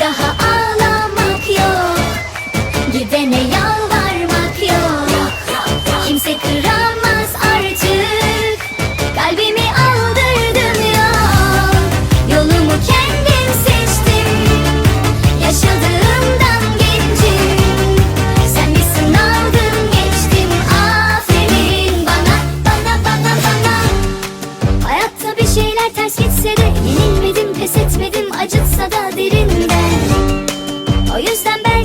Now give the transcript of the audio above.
Daha ağlamak yok. Gidene yalvarmak yok. Kimse kıramaz artık. Kalbimi aldırdım yok. Yolumu kendim seçtim. Yaşadığımdan gencim. Sen bir sınavdın geçtim. Aferin bana bana bana bana. Hayatta bir şeyler ters gitse de Yenilmedim pes etmedim acıtsa da derinden O yüzden ben